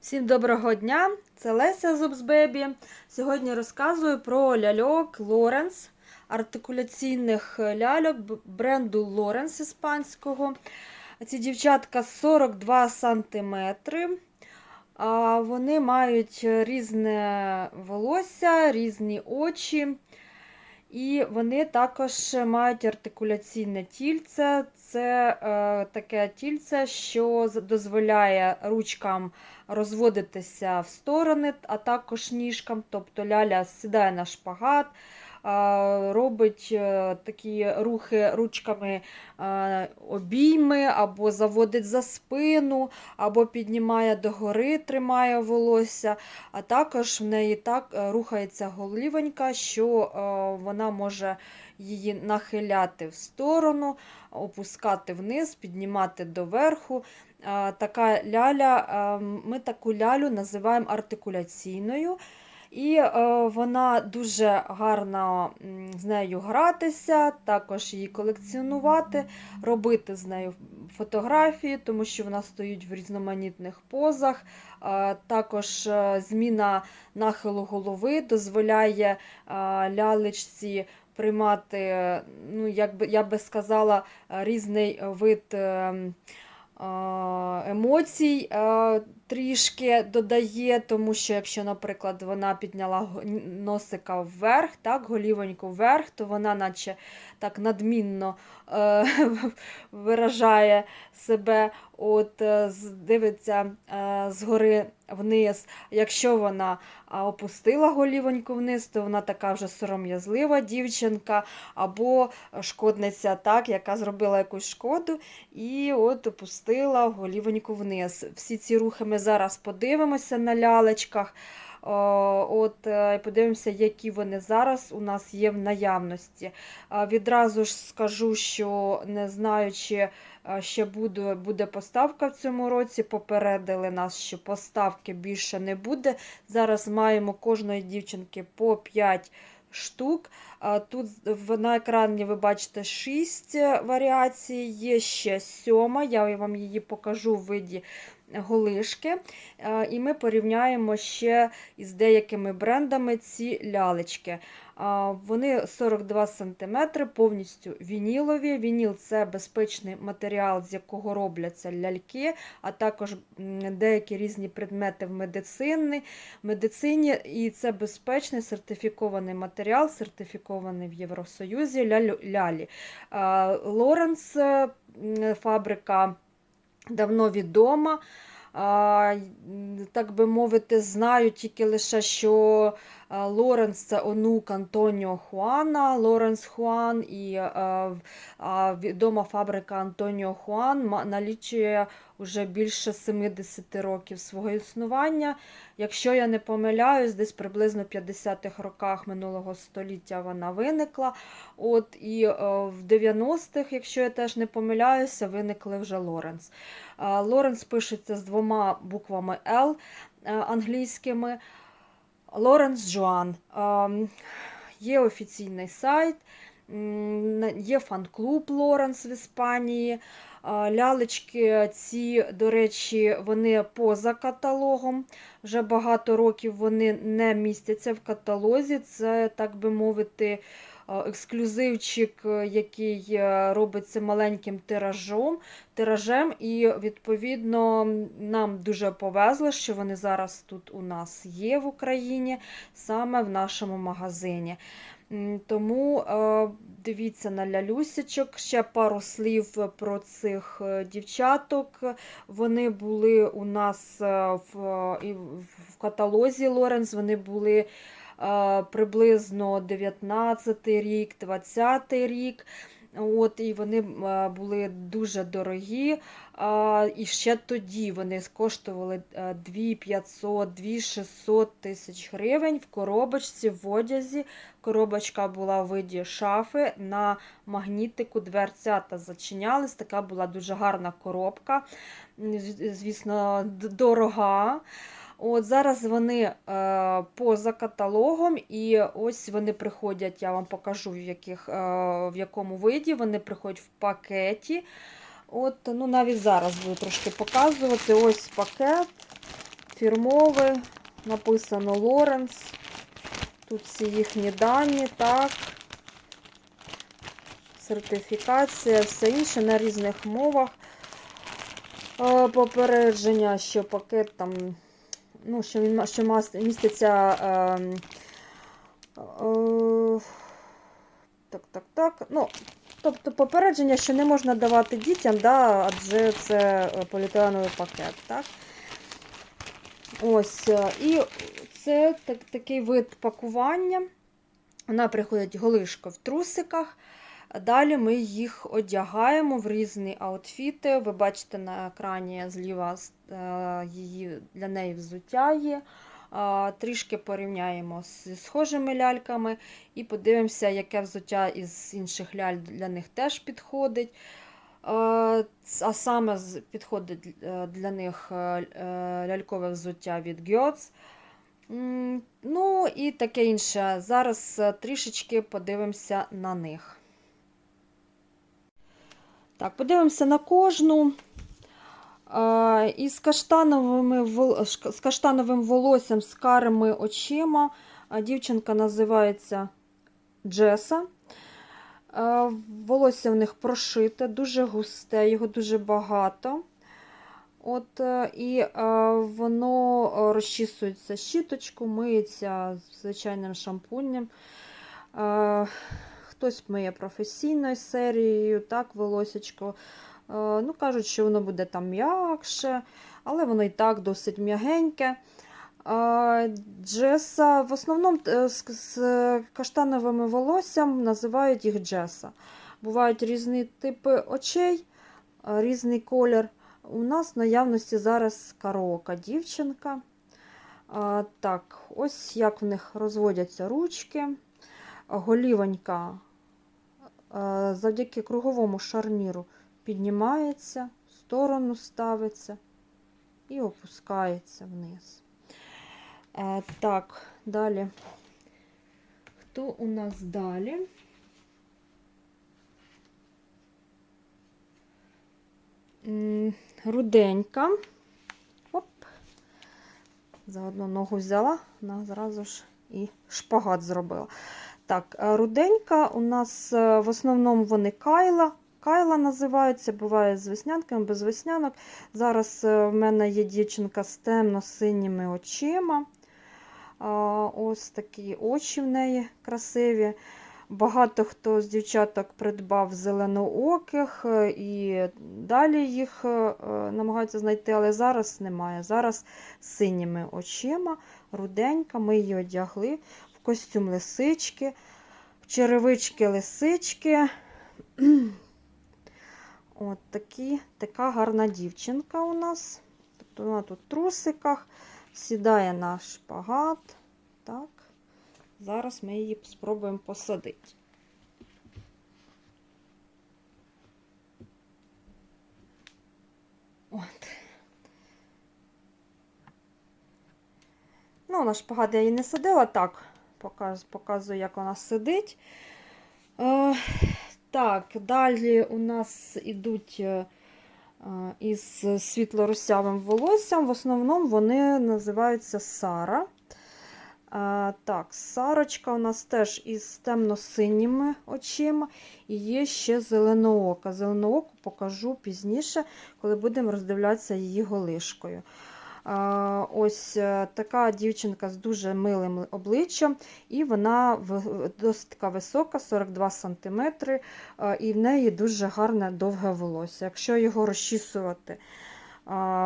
Всім доброго дня! Це Леся Зубсбебі. Сьогодні розказую про ляльок Лоренс, артикуляційних ляльок бренду Лоренс іспанського. Ці дівчатка 42 см. Вони мають різне волосся, різні очі. І вони також мають артикуляційне тільце. Це е, таке тільце, що дозволяє ручкам розводитися в сторони, а також ніжкам. Тобто ляля сідає на шпагат, е, робить е, такі рухи ручками е, обійми, або заводить за спину, або піднімає догори, тримає волосся. А також в неї так рухається голівонька, що вона може її нахиляти в сторону, опускати вниз, піднімати доверху. Така ляля, ми таку лялю називаємо артикуляційною. І е, вона дуже гарно з нею гратися, також її колекціонувати, робити з нею фотографії, тому що вона стоїть в різноманітних позах. Також е, зміна нахилу голови дозволяє лялечці приймати, е, ну, як би, я би сказала, е, різний вид е, емоцій трішки додає, тому що якщо, наприклад, вона підняла носика вверх, так, голівоньку вверх, то вона наче так надмінно е, виражає себе, от, е, дивиться е, згори вниз. Якщо вона опустила голівоньку вниз, то вона така вже сором'язлива дівчинка або шкодниця, так, яка зробила якусь шкоду і от опустила голівоньку вниз. Всі ці рухи ми зараз подивимося на лялечках. От, е, подивимося, які вони зараз у нас є в наявності. Відразу ж скажу, що не знаю, чи ще буде, буде поставка в цьому році. Попередили нас, що поставки більше не буде. Зараз маємо кожної дівчинки по 5 штук. Тут на екрані ви бачите 6 варіацій, є ще сьома, я вам її покажу в виді голишки. І ми порівняємо ще із деякими брендами ці лялечки. Вони 42 см, повністю вінілові. Вініл це безпечний матеріал, з якого робляться ляльки, а також деякі різні предмети в медицині. медицині. І це безпечний сертифікований матеріал, сертифікований в Євросоюзі лялі. Лоренс, е, фабрика давно відома. Так би мовити, знаю тільки лише, що Лоренс це онук Антоніо Хуана, Лоренс Хуан і а, відома фабрика Антоніо Хуан налічує вже більше 70 років свого існування. Якщо я не помиляюсь, десь приблизно в 50-х роках минулого століття вона виникла. От і е, в 90-х, якщо я теж не помиляюся, виникли вже Лоренс. Лоренс пишеться з двома буквами L е, англійськими. Лоренс Джоан. Ем, Є офіційний сайт, є фан-клуб Лоренс в Іспанії. Лялечки ці, до речі, вони поза каталогом. Вже багато років вони не містяться в каталозі. Це, так би мовити, е, ексклюзивчик, е, який е, робиться маленьким тиражом, тиражем, і відповідно нам дуже повезло, що вони зараз тут у нас є в Україні, саме в нашому магазині. Тому е, дивіться на лялюсечок. Ще пару слів про цих е, дівчаток. Вони були у нас е, в, в каталозі Лоренс, вони були е, приблизно 19 рік, 20 рік. От, і вони е, були дуже дорогі. І ще тоді вони коштували е, 2500, 2600 тисяч гривень в коробочці, в одязі. Коробочка була в виді шафи, на магнітику дверцята зачинялись. Така була дуже гарна коробка, звісно, дорога. От Зараз вони е, поза каталогом, і ось вони приходять, я вам покажу, в, яких, е, в якому виді. Вони приходять в пакеті. От, ну, Навіть зараз буду трошки показувати. Ось пакет. фірмовий, написано Лоренс. Тут всі їхні дані, так. Сертифікація, все інше на різних мовах. Е, Попередження, що пакет там, ну, що він що міститься. ем, е, так, так, так. Ну, тобто попередження, що не можна давати дітям, да, адже це е, поліетиленовий пакет. Так? Ось, е, і це так, такий вид пакування. Вона приходить голишко в трусиках. Далі ми їх одягаємо в різні аутфіти. Ви бачите на екрані зліва е, її, для неї взуття є. Трішки порівняємо зі схожими ляльками і подивимося, яке взуття із інших ляль для них теж підходить. А а саме підходить е, для них е, е, лялькове взуття від Гьоц. Ну і таке інше. Зараз е, трішечки подивимося на них. Так, подивимося на кожну. Е, Із каштановими, з каштановим волоссям, з карими очима. Дівчинка називається Джеса. Волосся в них прошите, дуже густе, його дуже багато. От, е, І е, воно е, розчісується щіточку, миється звичайним шампунем. Хтось миє професійною серією, так, волосечко. Е, Ну, кажуть, що воно буде там м'якше, але воно і так досить м'ягеньке. Е, Джеса в основному е, з, каштановими волоссям називають їх Джеса. Бувають різні типи очей, різний колір. У нас в наявності зараз караока дівчинка. Так, ось як в них розводяться ручки. Голівонька завдяки круговому шарніру піднімається, в сторону ставиться і опускається вниз. Е, так, далі. Хто у нас далі? Руденька. Оп. За одну ногу взяла, вона зразу ж і шпагат зробила. Так, е, руденька у нас е, в основному вони кайла. Кайла називаються, буває з веснянками, без веснянок. Зараз е, в мене є дівчинка з темно-синіми очима. Ось такі очі в неї красиві. Багато хто з дівчаток придбав зеленооких і далі їх намагаються знайти, але зараз немає. Зараз синіми очима, руденька, ми її одягли костюм лисички, черевички лисички. От такі, така гарна дівчинка у нас. Тобто вона тут в трусиках, сідає на шпагат. Так. Зараз ми її спробуємо посадити. От. Ну, на шпагат я її не садила, так, показую, як вона сидить. Е, так, далі у нас ідуть е, е, із світло-русявим волоссям. В основному вони називаються Сара. А, так, Сарочка у нас теж із темно-синіми очима. І є ще зеленоока. Зеленооку покажу пізніше, коли будемо роздивлятися її голишкою. Ось е, така дівчинка з дуже милим обличчям, і вона досить висока, 42 см, і в неї дуже гарне довге волосся. Якщо його розчісувати,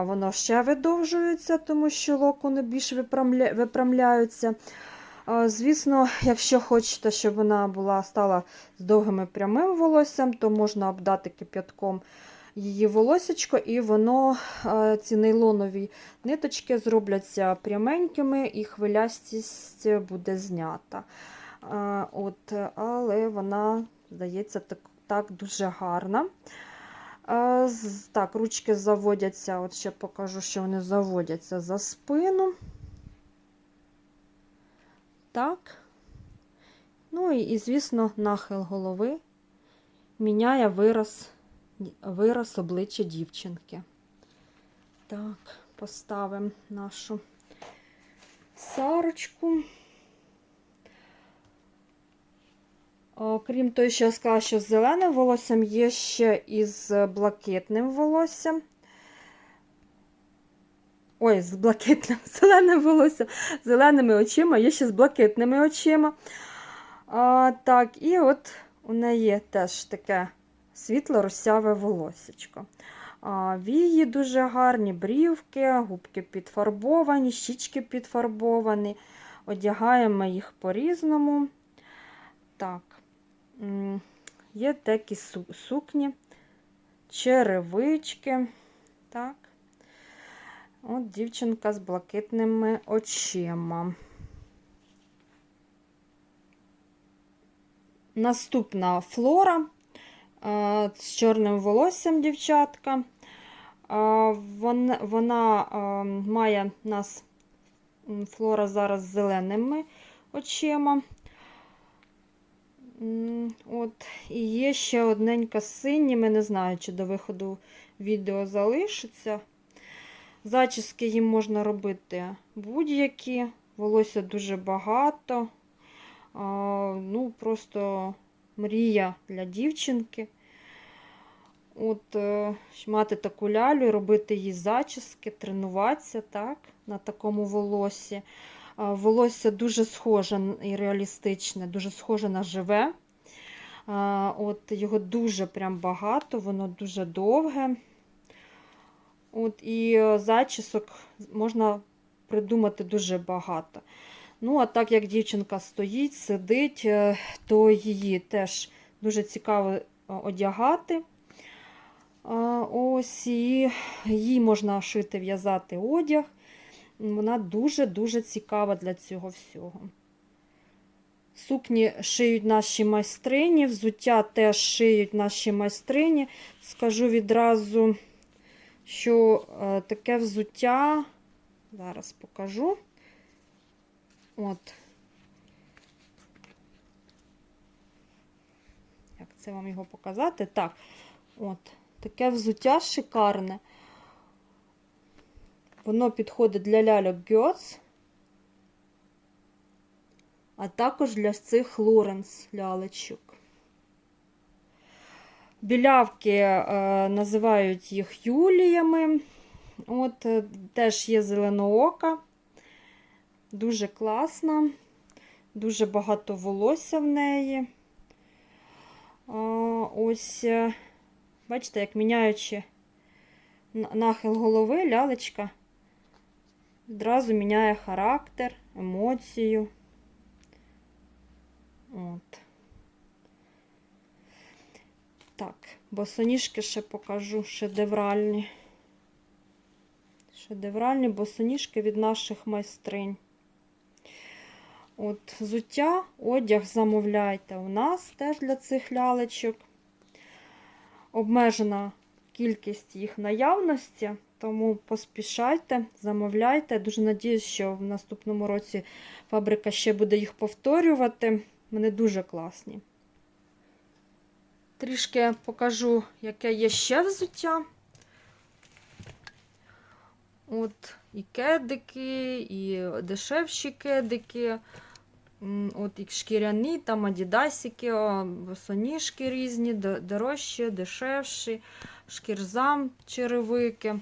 Воно ще видовжується, тому що локони більш випрямля... випрямляються. Звісно, якщо хочете, щоб вона була стала з довгим прямим волоссям, то можна обдати кип'ятком її волосечко, і воно, ці нейлонові ниточки зробляться пряменькими, і хвилястість буде знята. От, але вона, здається, так, так дуже гарна. Так, ручки заводяться, от ще покажу, що вони заводяться за спину. Так. Ну і звісно, нахил голови міняє вираз, вираз обличчя дівчинки. Так, поставимо нашу сарочку. Окрім того, що я сказала, що з зеленим волоссям є ще і з блакитним волоссям. Ой, з блакитним, зеленим волоссям, зеленими очима, є ще з блакитними очима. А, так, і от у неї теж таке світло-русяве волосечко. А, Вії дуже гарні, брівки, губки підфарбовані, щічки підфарбовані. Одягаємо їх по-різному. Так, є такі сукні, черевички. Так. От дівчинка з блакитними очима. Наступна флора з чорним волоссям дівчатка. Вона, вона має нас флора зараз з зеленими очима. От, і є ще одненька з синіми, не знаю, чи до виходу відео залишиться. Зачіски їм можна робити будь-які, волосся дуже багато. Ну, просто мрія для дівчинки. От, е, мати таку лялю, робити їй зачіски, тренуватися так, на такому волоссі. А, волосся дуже схоже і реалістичне, дуже схоже на живе. От, його дуже прям багато, воно дуже довге. От, І е, зачісок можна придумати дуже багато. Ну, а так як дівчинка стоїть, сидить, е, то її теж дуже цікаво е, одягати. Ось, і їй можна шити, в'язати одяг. Вона дуже-дуже цікава для цього всього. Сукні шиють наші майстрині, взуття теж шиють наші майстрині. Скажу відразу, що е, таке взуття, зараз покажу. От. Як це вам його показати? Так, от, таке взуття шикарне. Воно підходить для ляльок Гьоц, а також для цих Лоренс лялечок. Білявки е, називають їх Юліями. От, е, теж є зеленоока. Дуже класна, дуже багато волосся в неї. Ось, е, бачите, як міняючи нахил голови, лялечка відразу міняє характер, емоцію. От. Так, босоніжки ще покажу шедевральні. Шедевральні босоніжки від наших майстринь. От, взуття, одяг замовляйте у нас теж для цих лялечок. Обмежена кількість їх наявності, тому поспішайте, замовляйте. Дуже надіюсь, що в наступному році фабрика ще буде їх повторювати. Вони дуже класні. Трішки покажу, яке є ще взуття. От і кедики, і дешевші кедики. От шкіряні, там адідасики, босоніжки різні, дорожчі, дешевші, шкірзам черевики,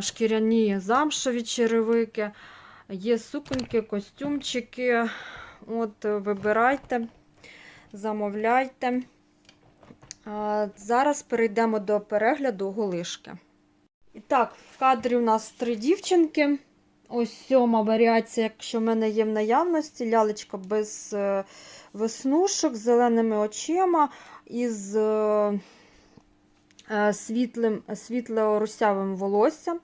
шкіряні замшеві черевики. Є суконьки, костюмчики. От, е, вибирайте, замовляйте. Зараз перейдемо до перегляду голишки. І так, в кадрі у нас три дівчинки. Ось сьома варіація, якщо в мене є в наявності, лялечка без е, веснушок, з зеленими очима і з е, е, світлим, світло-русявим волоссям.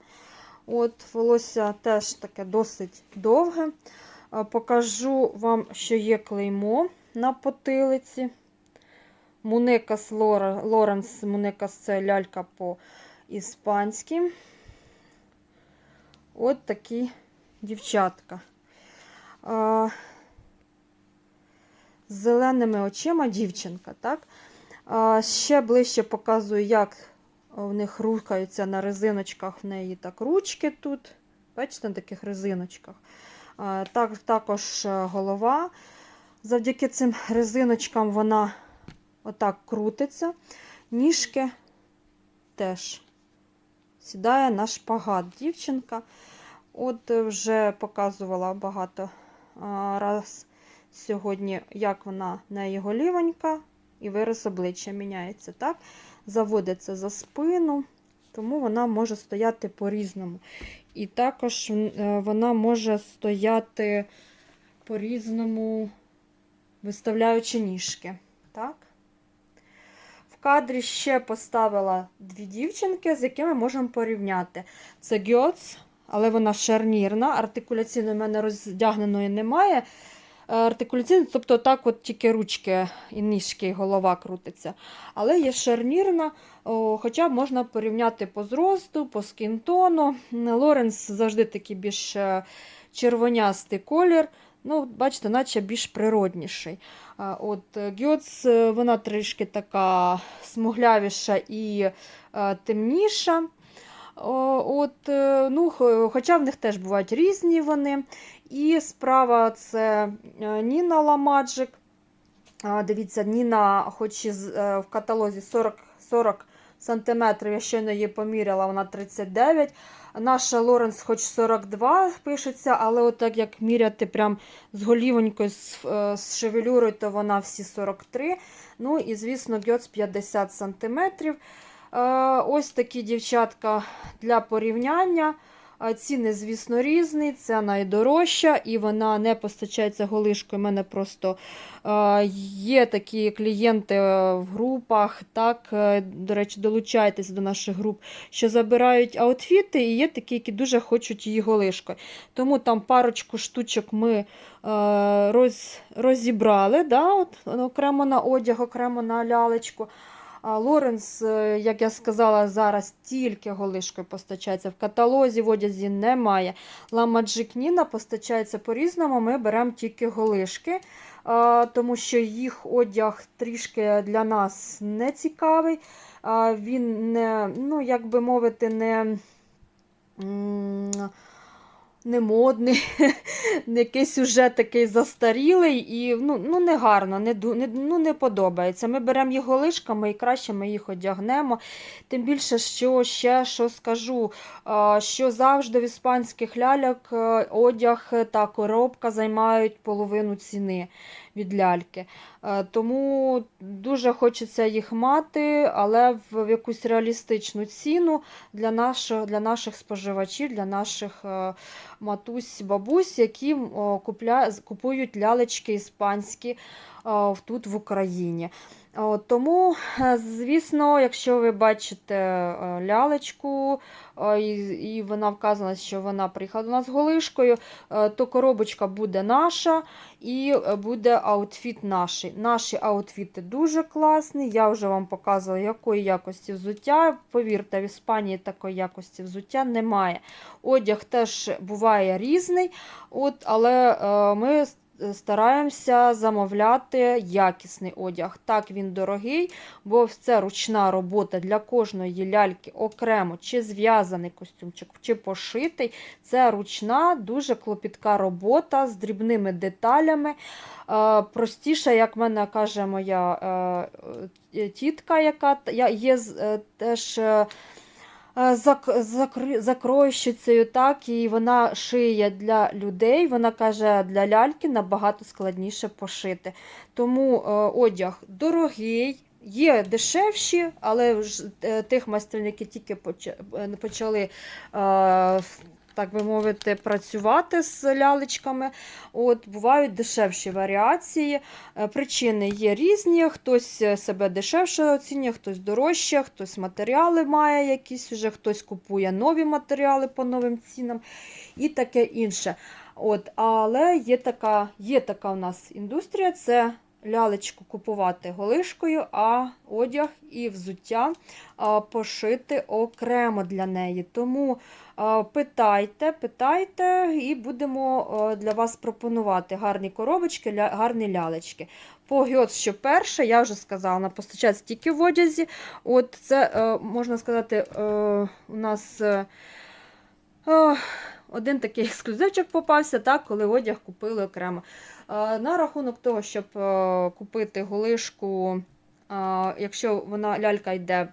От, волосся теж таке досить довге. Покажу вам, що є клеймо на потилиці. Мунекас Лоренс Мунекас це лялька по-іспанськи. От такі дівчатка. А, з зеленими очима дівчинка, так? А, ще ближче показую, як в них рухаються на резиночках, в неї так ручки тут. Бачите, на таких резиночках. А, Так, також е, голова. Завдяки цим резиночкам вона отак крутиться. Ніжки теж сідає на шпагат дівчинка. От е, вже показувала багато раз сьогодні, як вона в неї голівонька, і вираз обличчя міняється. так? Заводиться за спину, тому вона може стояти по-різному. І також е, вона може стояти по-різному, виставляючи ніжки. Так? Кадрі ще поставила дві дівчинки, з якими можемо порівняти. Це Гьоц, але вона шарнірна. Артикуляційної в мене роздягненої немає. Е, Артикуляційно, тобто так от тільки ручки і ніжки, і голова крутиться. Але є шарнірна, хоча можна порівняти по зросту, по скінтону. Лоренс завжди такий більш е, червонястий колір. Ну, бачите, наче більш природніший. От е, Гьоц, е, вона трішки така смуглявіша і е, темніша. От, ну, хоча в них теж бувають різні вони. І справа це Ніна Ламаджик. Дивіться, Ніна, хоч і в каталозі 40, 40 сантиметрів, я щойно її поміряла, вона 39. Наша Лоренс хоч 42 пишеться, але от так як міряти прям з голівонькою, з, е, з шевелюрою, то вона всі 43. Ну і, звісно, гьоц 50 сантиметрів. Е, Ось такі дівчатка для порівняння. Ціни, звісно, різні. Це найдорожча і вона не постачається голишкою. У мене просто е, є такі клієнти е, в групах. Так, е, до речі, долучайтесь до наших груп, що забирають аутфіти, і є такі, які дуже хочуть її голишкою. Тому там парочку штучок ми роз, розібрали. Да, от, окремо на одяг, окремо на лялечку. А Лоренс, е, як я сказала, зараз тільки голишкою постачається. В каталозі в одязі немає. Ламаджик Ніна постачається по-різному. Ми беремо тільки голишки, тому що їх одяг трішки для нас не цікавий. Він не, ну, як би мовити, не. М, Не модний, якийсь уже такий застарілий і ну, ну не гарно, не, не, ну, не подобається. Ми беремо його лишками і краще ми їх одягнемо. Тим більше, що ще що скажу, що завжди в іспанських ляльок е, одяг та коробка займають половину ціни від ляльки. Е, Тому дуже хочеться їх мати, але в, якусь реалістичну ціну для, наших для наших споживачів, для наших е, матусь, бабусь, які купують лялечки іспанські тут в Україні. Тому, е, звісно, якщо ви бачите е, лялечку, і, вона вказана, що вона приїхала до нас з голишкою, е, то коробочка буде наша і буде аутфіт наш. Наші аутфіти дуже класні. Я вже вам показувала, якої якості взуття. Повірте, в Іспанії такої якості взуття немає. Одяг теж буває різний, от, але ми стараємося замовляти якісний одяг. Так, він дорогий, бо це ручна робота для кожної ляльки окремо, чи зв'язаний костюмчик, чи пошитий. Це ручна, дуже клопітка робота з дрібними деталями. Е, Простіше, як мене каже моя е, е, тітка, яка є теж. е, е, зак, закри- закройщицею, так, і вона шиє для людей. Вона каже, для ляльки набагато складніше пошити. Тому е, одяг дорогий. Є дешевші, але е, тих майстерники тільки поча- е, почали, е, так би мовити, працювати з лялечками. От, бувають дешевші варіації. Е, Причини є різні. Хтось е, себе дешевше оцінює, хтось дорожче, хтось матеріали має якісь вже, хтось купує нові матеріали по новим цінам і таке інше. От, але є така, є така у нас індустрія, це лялечку купувати голишкою, а одяг і взуття пошити окремо для неї. Тому питайте, питайте, і будемо для вас пропонувати гарні коробочки, гарні лялечки. По гьоц, що перше, я вже сказала, вона постачається тільки в одязі. От це, е, можна сказати, е, у нас. е, один такий ексклюзивчик попався, так, коли одяг купили окремо. Е, На рахунок того, щоб е, купити голишку, е, якщо вона лялька йде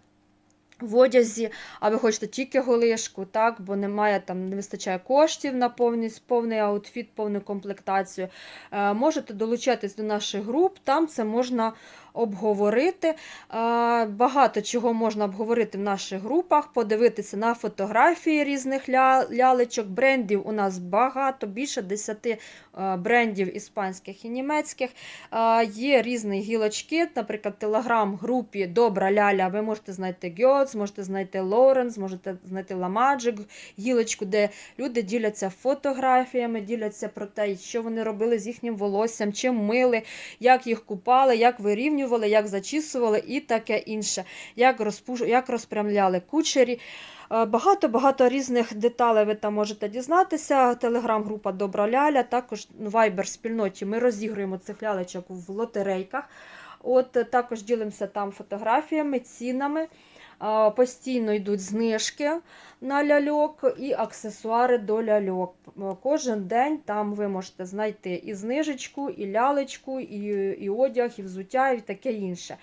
в одязі, а ви хочете тільки голишку, так, бо немає там, не вистачає коштів на повний, повний аутфіт, повну комплектацію, е, можете долучатись до наших груп, там це можна обговорити. Е, Багато чого можна обговорити в наших групах, подивитися на фотографії різних ля- лялечок. Брендів у нас багато, більше 10 е, брендів іспанських і німецьких. Е, Є різні гілочки, наприклад, в телеграм-групі Добра Ляля. Ви можете знайти Гьоц, можете знайти Лоренс, можете знайти Ламаджик, гілочку, де люди діляться фотографіями, діляться про те, що вони робили з їхнім волоссям, чим мили, як їх купали, як вирівнювали, як зачісували і таке інше, як, розпуш... як розпрямляли кучері. Е, Багато-багато різних деталей ви там можете дізнатися. Телеграм-група Добра Ляля, також вайбер спільноті. ми розігруємо цих лялечок в лотерейках. От е, також ділимося там фотографіями, цінами. Е, Постійно йдуть знижки на ляльок і аксесуари до ляльок. Е, Кожен день там ви можете знайти і знижечку, і лялечку, і, і одяг, і взуття, і таке інше.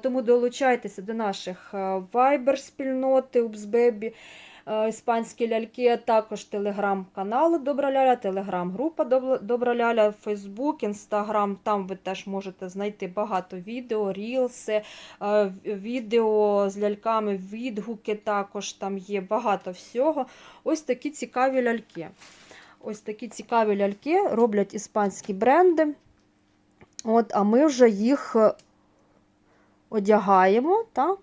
Тому долучайтеся до наших Viber спільноти Упсбебі, іспанські ляльки, також телеграм-каналу Добра Ляля, телеграм-група Добра- Добра Ляля, Фейсбук, Інстаграм. Там ви теж можете знайти багато відео, рілси, е, відео з ляльками, відгуки також там є багато всього. Ось такі цікаві ляльки. Ось такі цікаві ляльки роблять іспанські бренди. От, а ми вже їх е, одягаємо, так?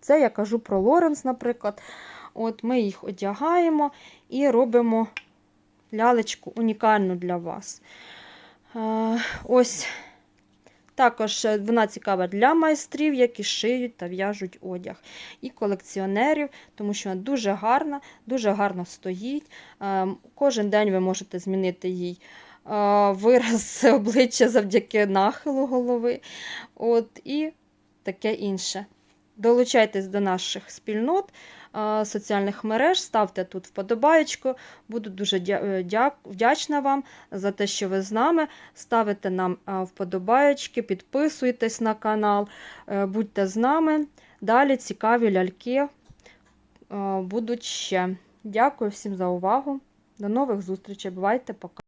Це я кажу про Лоренс, наприклад. От Ми їх одягаємо і робимо лялечку унікальну для вас. Е, Ось також вона цікава для майстрів, які шиють та в'яжуть одяг, і колекціонерів, тому що вона дуже гарна, дуже гарно стоїть. Е, Кожен день ви можете змінити їй е, вираз обличчя завдяки нахилу голови. От, і таке інше. Долучайтесь до наших спільнот, соціальних мереж, ставте тут вподобаєчку. Буду дуже е, вдячна вам за те, що ви з нами. Ставите нам вподобаєчки, підписуйтесь на канал, е, будьте з нами. Далі цікаві ляльки е, будуть ще. Дякую всім за увагу. До нових зустрічей. Бувайте, пока.